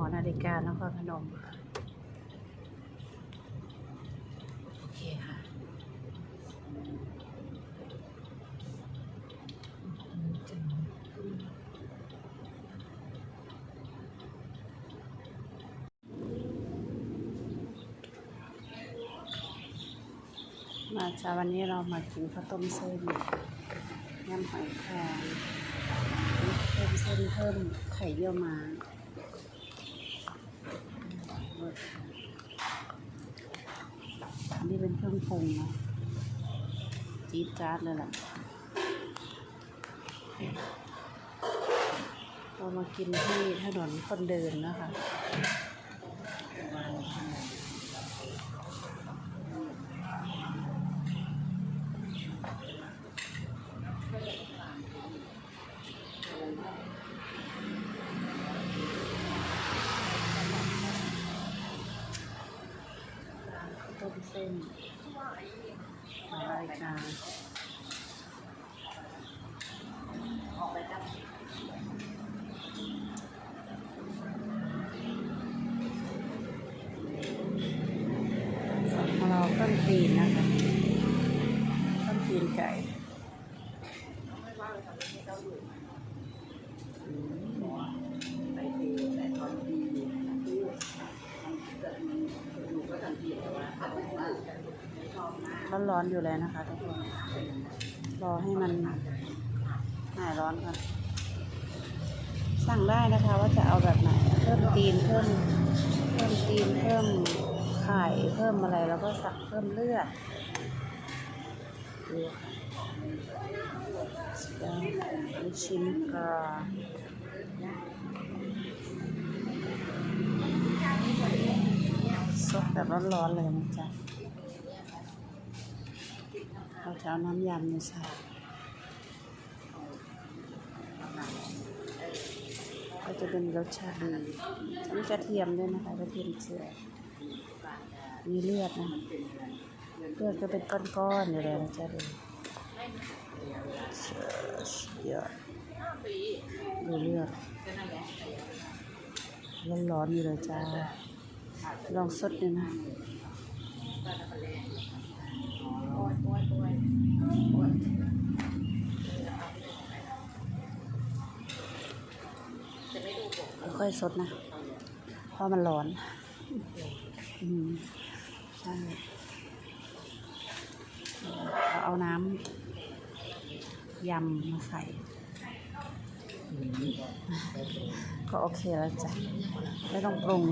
อนาฬิกานครพนมโอเคค่ะมาจ้าวันนี้เรามากินข้าวต้มเส้นยำหอยแครงเพิ่มเส้นเพิ่มไข่เยี่ยวม้า นี่เป็นเครื่องปรุงนะจี๊ดจ๊าดเลยแหละเรามากินที่ถนนคนเดินนะคะ ส้นหอยรายการของเราต้นตีนนะคะต้นตีนไก่ ร้อนๆอยู่เลยนะคะทุกคนรอให้มันหายร้อนก่อนสั่งได้นะคะว่าจะเอาแบบไหนเพิ่มตีนเพิ่มเพิ่มตีนเพิ่มไข่เพิ่มอะไรแล้วก็สั่งเพิ่มเลือดดูค่ะเดี๋ยวลูกชิ้นกรอบสดแบบร้อนๆเลยนะจ๊ะ เราจะเอาน้ำยำนี่ใส่ก็จะเป็นรสชาติดีมีกระเทียมด้วยนะคะกระเทียมเจียวมีเลือดนะเลือดก็เป็นก้อนๆอยู่เลยนะจ๊ะดูเยอะดูเลือดร้อนๆอยู่เลยจ้าลองสดดูนะ ค่อยสดนะ เพราะมันร้อน อืมใช่เราเอาน้ำยำมาใส่ ก็โอเคแล้วจ้ะ ไม่ต้องปรุง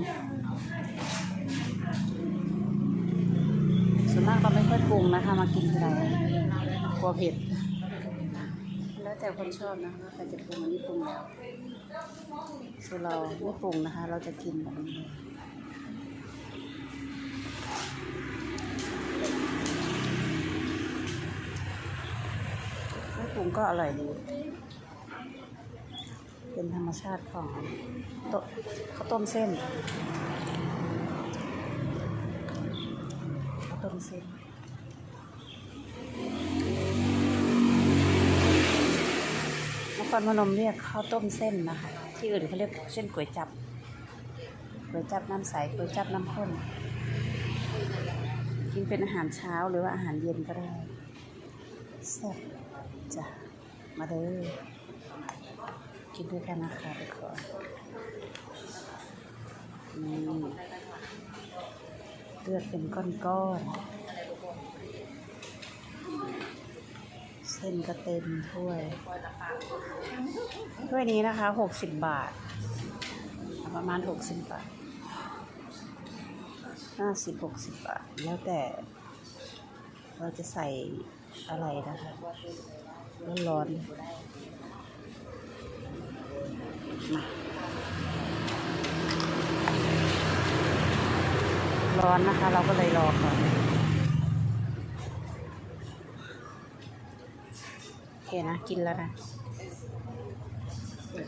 ส่วนมากเราไม่ค่อยปรุ งนะคะ มากินทีไรกลัวเผ็ด แล้วแต่คนชอบนะว่าใครจะปรุงอันนี้ปรุงแล้วส่วนเราไม่ปรุงนะคะ เราจะกินแบบนี้ไม่ปรุงก็อร่อยดี เป็นธรรมชาติของโตข้าวต้มเส้นข้าวต้มเส้น นค รพนมเรียกข้าวต้มเส้นนะคะ ที่อื่นเขาเรียกเส้นก๋วยจับก๋วยจับน้ำใสก๋วยจับน้ำข้น กินเป็นอาหารเช้าหรือว่าอาหารเย็นก็ได้แซ่บจ้ะมาเด้อกินด้วยกันนะคะทุกคนนี่เลือดเป็นก้อนๆ เส้นก็เต็มถ้วย ถ้วยนี้นะคะหกสิบบาท ประมาณหกสิบบาทห้าสิบหกสิบบาท แล้วแต่ เราจะใส่อะไรนะคะร้อนๆมาร้อนนะคะ เราก็เลยรอก่อน โอเคนะ กินแล้วนะ